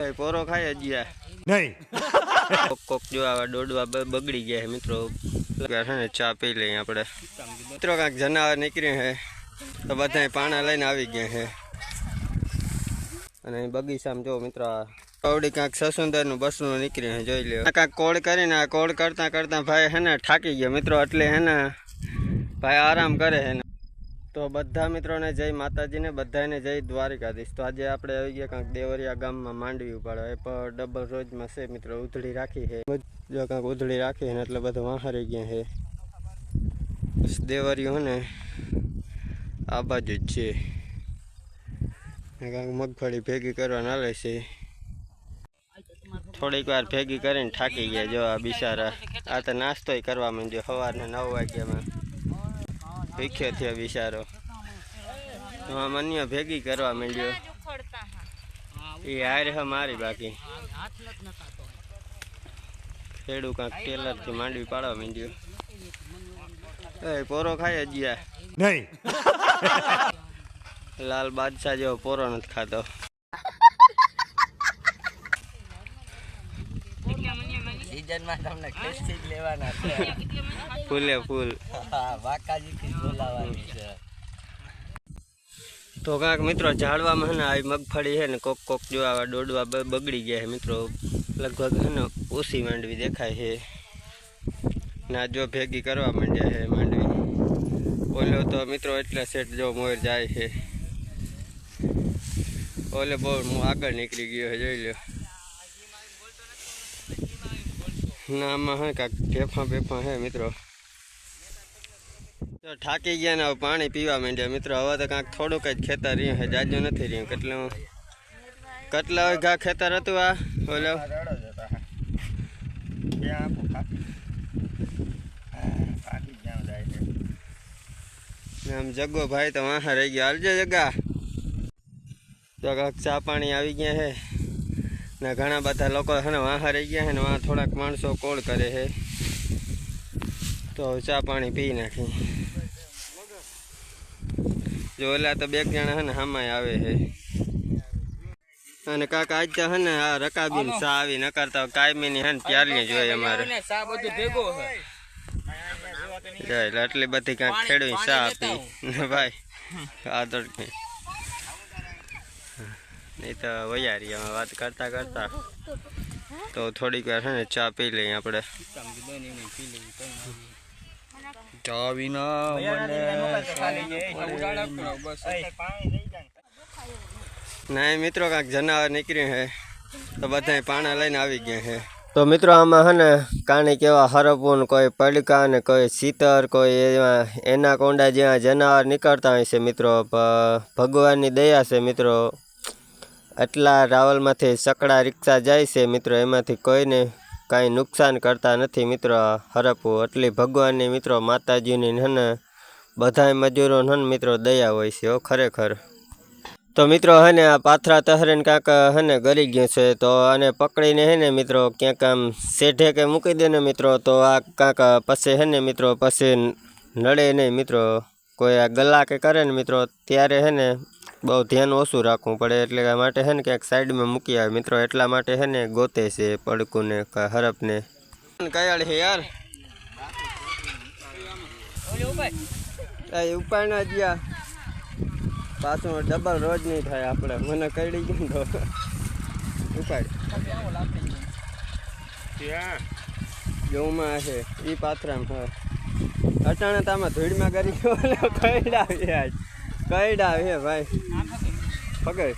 પોરો ખાય ગયા. નહીં. કોક કોક જો આવા દોડવા બગડી ગયા છે મિત્રો. છે ને ચા પી લઈએ આપણે. મિત્રો કાંઈક જનાવર નીકળ્યું છે. તો બધા પાણા લઈને આવી ગયા છે. અને બગીચામાં જો મિત્રો કવડી કાંઈક સસુંદરનું બસનું નીકળ્યું છે જોઈ લ્યો. કાંઈક કોળ કરીને આ કોળ કરતાં કરતાં ભાઈ હે ને થાકી ગયો મિત્રો. એટલે હે ને ભાઈ આરામ કરે હે ને. તો બધા મિત્રોને જય માતાજીને બધાને જય દ્વારિકાધીશ. તો આજે આપણે આવી ગયા કાંઈક દેવરિયા ગામમાં માંડવી ઉપાડો એ પણ ડબલ રોજમાં છે મિત્રો, ઉધળી રાખી છે. જો કાંઈક ઉધળી રાખી છે ને એટલે બધું વાહારી ગયા છે. બસ દેવરિયું હે ને, આ બાજુ જ છે. ને કાંઈક મગફળી ભેગી કરવા નાલે છે. થોડીક વાર ભેગી કરીને થાકી ગયા જો આ બિચારા. આ તો નાસ્તોય કરવા માંડ્યો, સવારના નવ વાગ્યામાં. ભીખ્યો થયો બિચારો. મન્યો ભેગી કરવા માંડ્યો. એ હાર હે મારી બાકી. ખેડૂ કાંક ટેલરથી માંડવી પાડવા માંડ્યો. એ પોરો ખાય હજી નહીં. લાલ બાદશાહ જેવો પોરો નથી ખાતો. સીઝનમાં તમને ખેસથી જ લેવાના છે. ફૂલે ફૂલ. જ છે. તો કાંક મિત્રો ઝાડવામાં હે ને આવી મગફળી છે ને કોક કોક જો આવા દોડવા બ- બગડી ગયા છે મિત્રો. લગભગ હે ને ઓછી માંડવી દેખાય છે ના જો ભેગી કરવા માંડ્યા છે માંડવી. ઓલો તો મિત્રો એટલે સેટ જો મોર જાય છે ઓલે બહુ હું આગળ નીકળી ગયો છે જોઈ લ્યો. ના આમાં હે કાંક ઢેફા બેફા હે મિત્રો. થાકી ગયા ને હવે પાણી પીવા માંડ્યા. મિત્રો, હવે તો કાંઈક થોડુંક જ ખેતર રહ્યું છે. જાજુ નથી રહ્યું. કેટલું કેટલા ઘા ખેતર હતું આ? ને આમ જગ્ગો ભાઈ તો વાહ રહી ગયો. હાલજો જગ્ગા તો કાંક ચા પાણી આવી ગયા છે. ને ઘણા બધા લોકો છે ને વાહ રહી ગયા છે ને વાહ થોડાક માણસો કોળ કરે છે. તો હવે ચા પાણી પી નાખી. જો ઓલા તો બે જણા હે ને હમાય આવે છે અને કાકા આજ હે ને આ રકાબીન સા આવી ન કરતા કાયમી ની હે ને પ્યાલી જોઈએ અમારે. સા બધું ભેગો એટલે આટલી બધી કાંઈક ખેડવી સા આપી. ને ભાઈ આદર નહીં તો વૈયારી અમે વાત કરતા કરતા તો થોડીક વાર છે ને ચા પી લઈએ આપણે. ચા વિના ના મિત્રો કાંઈક જનાવર નીકળ્યું છે તો બધા પાણા લઈને આવી ગયા છે તો મિત્રો આમાં હે ને કાણી કેવા હરપુન કોઈ પડકા ને કોઈ શીતર કોઈ એવા એના કોંડા જ્યાં જનાવર નીકળતા હોય છે મિત્રો. ભગવાનની દયા છે મિત્રો. આટલા રાવલમાંથી સકડા રિક્ષા જાય છે મિત્રો એમાંથી કોઈને કાંઈ નુકસાન કરતા નથી મિત્રો. હરપવું એટલે ભગવાનની મિત્રો, માતાજીની નન બધાય મજૂરો નન મિત્રો દયા હોય છે ખરેખર. તો મિત્રો હે ને, આ પાથરા તહરેન કાંક હે ને ગરી ગયું છે, તો આને પકડીને હે ને મિત્રો ક્યાંક આમ શેઢે કે મૂકી દે ને મિત્રો, તો આ કાંક પછી હે ને મિત્રો, પછી નડે નહીં મિત્રો. કોઈ આ ગલા કે કરે ને મિત્રો, ત્યારે હે ને બહુ ધ્યાન ઓછું રાખવું પડે એટલે માટે હે ને ક્યાંક સાઈડમાં મૂકી આવે. મિત્રો, એટલા માટે હે ને ગોતે છે પડકું ને હરફ હરપને. કયાળ છે યાર? ઉપાય ના ગયા. પાછું ડબલ રોજ નહીં થાય આપણે. મને કરડી ગયું તો. ઉપાડ જોમાં છે. એ પાથરામાં અચાણક આમાં ધૂળમાં કરી ને આજ કઈડા હે ભાઈ. પકડ.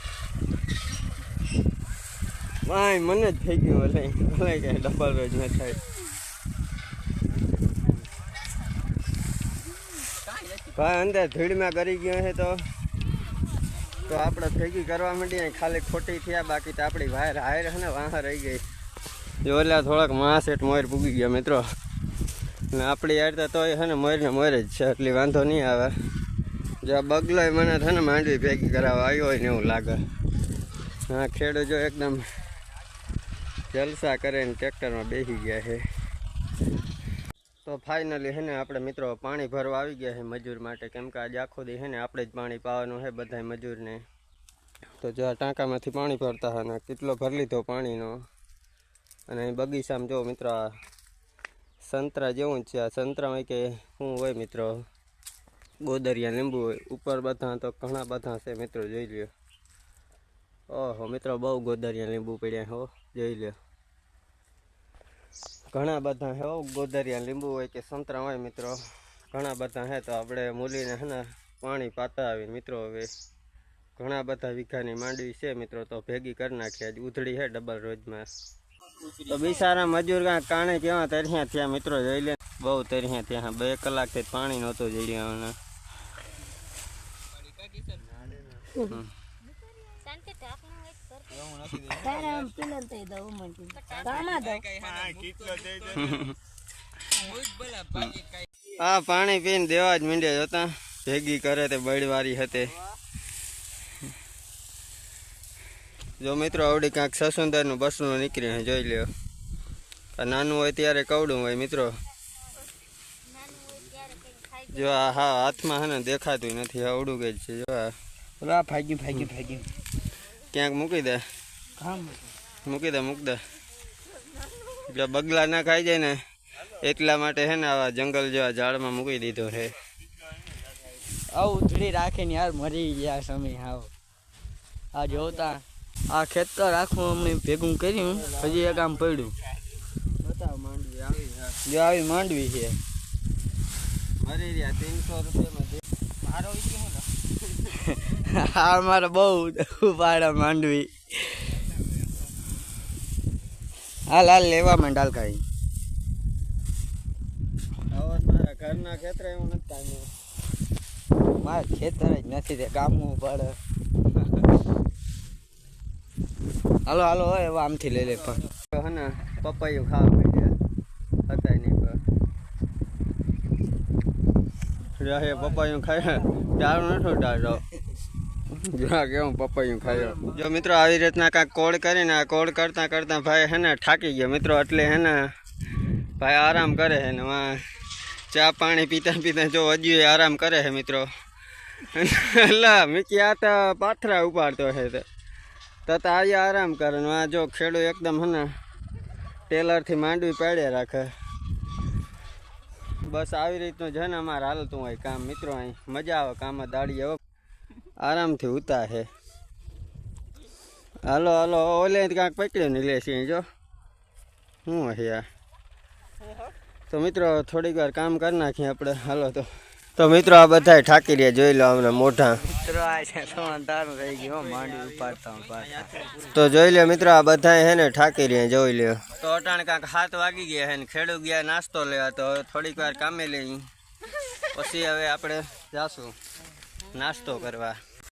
ભાઈ, મને જ થઈ ગયું ભલે. ભલે કે ડબલ રોજ ન થાય. ભાઈ, અંદર ધૂળમાં કરી ગયો છે તો. તો આપણે ભેગી કરવા માંડીએ, ખાલી ખોટી થયા, બાકી તો આપણી વાયર હાયર છે ને વાહ રહી ગઈ. જો ઓલા થોડાક માસ એટ મોર પૂગી ગયા મિત્રો. ને આપણી યાર તો તોય છે ને મોર ને મોર જ છે, એટલી વાંધો નહીં આવે. જો આ બગલો મને છે ને માંડવી ભેગી કરાવવા આવ્યો હોય ને એવું લાગે. હા ખેડૂત જો એકદમ જલસા કરે ને ટ્રેક્ટરમાં બેસી ગયા છે. તો ફાઇનલી હે ને આપણે મિત્રો પાણી ભરવા આવી ગયા છે મજૂર માટે. કેમ કે આજે આખો દી હે ને આપણે જ પાણી પાવાનું છે બધાય મજૂરને. તો જો આ ટાંકામાંથી પાણી ભરતા હતા ને કેટલો ભરી લીધો પાણીનો. અને અહીં બગીચામાં જો મિત્રો સંતરા જેવું જ છે. આ સંતરામાં કે શું હોય મિત્રો? ગોદરિયા લીંબુ હોય, ઉપર બધા તો ઘણા બધા છે મિત્રો, જોઈ લ્યો. ઓહો, મિત્રો, બહુ ગોદરિયા લીંબુ પડ્યા હો, જોઈ લ્યો. ઘણા બધા હે ગોદરિયા લીંબુ હોય કે સંતરા હોય મિત્રો. ઘણા બધા હે તો આપણે મૂલીને હે પાણી પાતા આવી મિત્રો હવે. ઘણા બધા વીઘાની માંડવી છે મિત્રો, તો ભેગી કરી નાખી ઉધડી છે ડબલ રોજમાં. તો બિસારા મજૂર કાંઈ કાણે કેવા તરિયા થયા મિત્રો, જોઈ લે બહુ તર્યા થયા. બે કલાકથી પાણી નહોતું જડ્યા આ પાણી પીને દેવા જ મીંડે જોતા. ભેગી કરે તે બળવારી હતી. જો મિત્રો, આવડી કાંઈક સસુંદરનું બસનું નીકળ્યું જોઈ લ્યો. નાનું હોય ત્યારે કવડું હોય, મિત્રો. જો આ હા હાથમાં હે ને દેખાતું નથી આવડું કે છે. જો આ ફાગ્યું ભાગ્યું ભાગ્યું ભાગ્યું ક્યાંક મૂકી દે. મૂકી દે મૂકી દે. એટલે બગલા ના ખાઈ જાય ને એટલા માટે હે ને આવા જંગલ જેવા ઝાડમાં મૂકી દીધો છે. આવું ઉતરી રાખે ને યાર મરી ગયા સમય હાવ. આ જોતા આ ખેતર આખું અમને ભેગું કર્યું હજી એક આમ પડ્યું. માંડવી આવી જો આવી માંડવી છે. મરી રહ્યા ત્રણસો રૂપિયામાં મારો હા મારે બહુ ઉપાડા માંડવી. હાલ હાલ લેવા માંડ હાલ મારા ઘરના ખેતર એવું નથી કાંઈ મારે ખેતર જ નથી તે ગામવું પડે હાલો હાલો હવે આમથી લઈ લે પણ. હે ને પપૈયું ખાવા ગયા હતા નહીં રહે પપૈયું ખાય દારૂ નથી ડાળો જ્યાં કેવું પપૈયું ખાયો જો મિત્રો, આવી રીતના કાંઈક કોળ કરીને, આ કોળ કરતાં કરતાં ભાઈ હે ને થાકી ગયો. મિત્રો, એટલે હે ને ભાઈ આરામ કરે છે ને ચા પાણી પીતા પીતા જો હજી આરામ કરે હે મિત્રો. એટલે મીકી, આ તો પાથરા ઉપાડતો છે તો. તો તો આરામ કરે ને આ જો ખેડૂત એકદમ હે ને ટેલરથી માંડવી પાડ્યા રાખે. બસ આવી રીતનું છે ને અમારે હાલતું હોય કામ. મિત્રો અહીં મજા આવે કામમાં દાડી હવે આરામથી ઉતા છે હાલો હાલો, ઓલે કાંઈક પકડ્યો ને લે છે જો. શું અહીંયા? તો મિત્રો થોડીક વાર કામ કરી નાખીએ આપણે. હાલો તો. તો મિત્રો આ બધા ઠાકી રહ્યા જોઈ લો અમને મોઢા. મિત્રો આ છે તો જોઈ લે મિત્રો આ બધા હે ને ઠાકી રહ્યા જોઈ લ્યો તો અટાણે કાંક હાથ વાગી ગયા હે ને ખેડૂ ગયા નાસ્તો લેવા તો થોડીક વાર કામે લઈ. પછી હવે આપણે જાશું નાસ્તો કરવા.